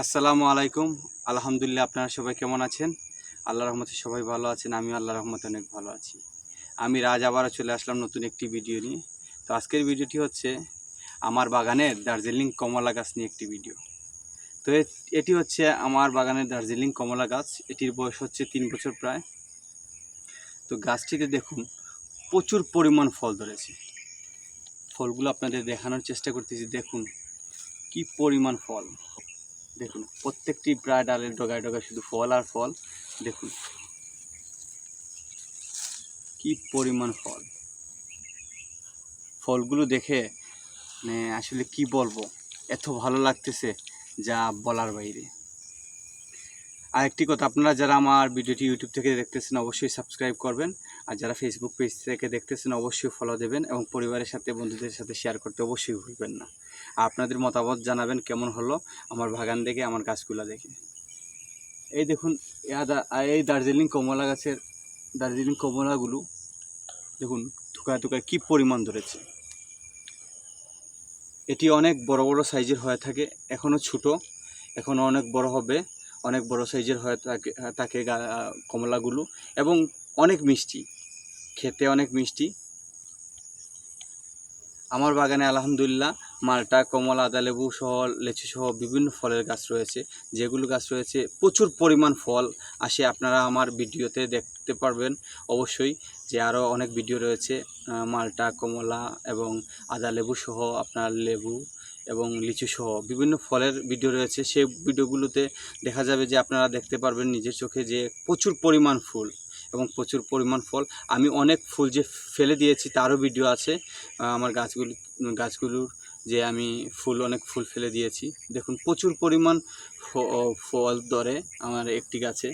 আসসালামু আলাইকুম। আলহামদুলিল্লাহ, আপনারা সবাই কেমন আছেন? আল্লাহ রহমতে সবাই ভালো আছেন আমি আল্লাহ রহমতে অনেক ভালো আছি। আমি রাজ আবারও চলে আসলাম নতুন একটি ভিডিও নিয়ে। তো আজকের ভিডিওটি হচ্ছে আমার বাগানের দার্জিলিং কমলা গাছ নিয়ে একটি ভিডিও। তো এটি হচ্ছে আমার বাগানের দার্জিলিং কমলা গাছ। এটির বয়স হচ্ছে তিন বছর প্রায়। তো গাছটিতে দেখুন, প্রচুর পরিমাণ ফল ধরেছে। ফলগুলো আপনাদের দেখানোর চেষ্টা করতেছি, দেখুন কি পরিমাণ ফল। দেখুন, প্রত্যেকটি প্রায় ডালের ডগায় ডগায় শুধু ফল আর ফল, দেখুন। কি পরিমাণ ফল। ফলগুলো দেখে মানে আসলে কি বলব, এত ভালো লাগতেছে যা বলার বাইরে। আর একটি কথা, আপনারা যারা আমার ভিডিওটি ইউটিউব থেকে দেখতেছেন, অবশ্যই সাবস্ক্রাইব করবেন। আর যারা ফেসবুক পেজ থেকে দেখতেছেন, অবশ্যই ফলো দেবেন এবং পরিবারের সাথে, বন্ধুদের সাথে শেয়ার করতে অবশ্যই ভুলবেন না। আর আপনাদের মতামত জানাবেন কেমন হলো আমার বাগান দেখে, আমার গাছগুলা দেখে। এই দেখুন এই দার্জিলিং কমলা গাছের, দার্জিলিং কমলাগুলো, দেখুন, থুকায় থুকায় কী পরিমাণ ধরেছে। এটি অনেক বড় বড় সাইজের হয়ে থাকে এখনও ছোট এখনও অনেক বড় হবে। অনেক বড় সাইজের হয় থাকে থাকে কমলাগুলো এবং অনেক মিষ্টি, খেতে অনেক মিষ্টি। আমার বাগানে আলহামদুলিল্লাহ মালটা, কমলা আদা লেবু সহ, লেচু সহ বিভিন্ন ফলের গাছ রয়েছে। যেগুলো গাছ রয়েছে, প্রচুর পরিমাণ ফল আসে, আপনারা আমার ভিডিওতে দেখতে পারবেন। অবশ্যই যে আরও অনেক ভিডিও রয়েছে মালটা, কমলা এবং আদা লেবু সহ আপনার লেবু এবং লিচু সহ বিভিন্ন ফলের ভিডিও রয়েছে। সেই ভিডিওগুলোতে দেখা যাবে যে আপনারা দেখতে পারবেন নিজের চোখে যে প্রচুর পরিমাণ ফুল এবং প্রচুর পরিমাণ ফল। আমি অনেক ফুল যে ফেলে দিয়েছি তারও ভিডিও আছে। আমার গাছগুলি গাছগুলোর যে আমি ফুল, অনেক ফুল ফেলে দিয়েছি। দেখুন, প্রচুর পরিমাণ ফল ধরে আমার একটি গাছে।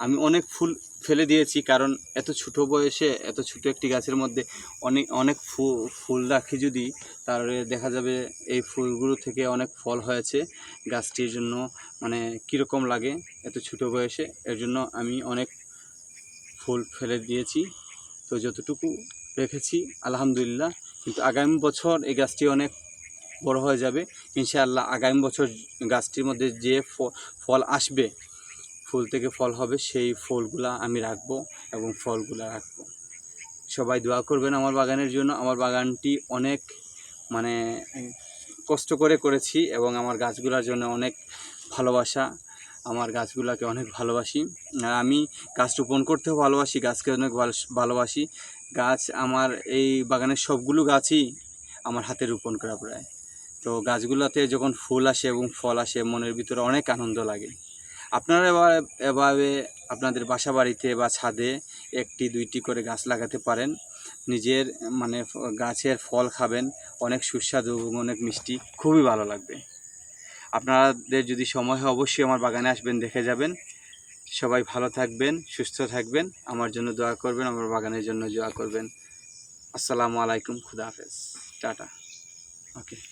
আমি অনেক ফুল ফেলে দিয়েছি, কারণ এত ছোট বয়সে, এত ছোট একটি গাছের মধ্যে অনেক অনেক ফুল রাখি যদি, তাহলে দেখা যাবে এই ফুলগুলো থেকে অনেক ফল হয়েছে। গাছটির জন্য মানে কীরকম লাগে এত ছোট বয়সে, এর জন্য আমি অনেক ফুল ফেলে দিয়েছি। তো যতটুকু রেখেছি, আলহামদুলিল্লাহ। কিন্তু আগামী বছর এই গাছটি অনেক বড় হয়ে যাবে। ইনশাআল্লাহ আগামী বছর গাছটির মধ্যে যে ফল আসবে ফুল থেকে ফল হবে, সেই ফুলগুলা আমি রাখব এবং ফলগুলা রাখব। সবাই দোয়া করবেন আমার বাগানের জন্য। আমার বাগানটি অনেক মানে কষ্ট করে করেছি এবং আমার গাছগুলোর জন্য অনেক ভালোবাসা। আমার গাছগুলোকে অনেক ভালোবাসি। আমি গাছ রোপণ করতেও ভালোবাসি, গাছকে অনেক ভালোবাসি। গাছ আমার এই বাগানের সবগুলো গাছই আমার হাতে রোপণ করা প্রায়। তো গাছগুলোতে যখন ফুল আসে এবং ফল আসে, মনের ভিতরে অনেক আনন্দ লাগে। আপনারা এবার এভাবে আপনাদের বাসা বাড়িতে বা ছাদে একটি, দুইটি করে গাছ লাগাতে পারেন। নিজের মানে গাছের ফল খাবেন। অনেক সুস্বাদু এবং অনেক মিষ্টি। খুবই ভালো লাগবে। আপনাদের যদি সময় হয়, অবশ্যই আমার বাগানে আসবেন, দেখে যাবেন। সবাই ভালো থাকবেন, সুস্থ থাকবেন। আমার জন্য দোয়া করবেন, আমার বাগানের জন্য দোয়া করবেন। আসসালামু আলাইকুম, খুদা হাফেজ। টাটা। ওকে।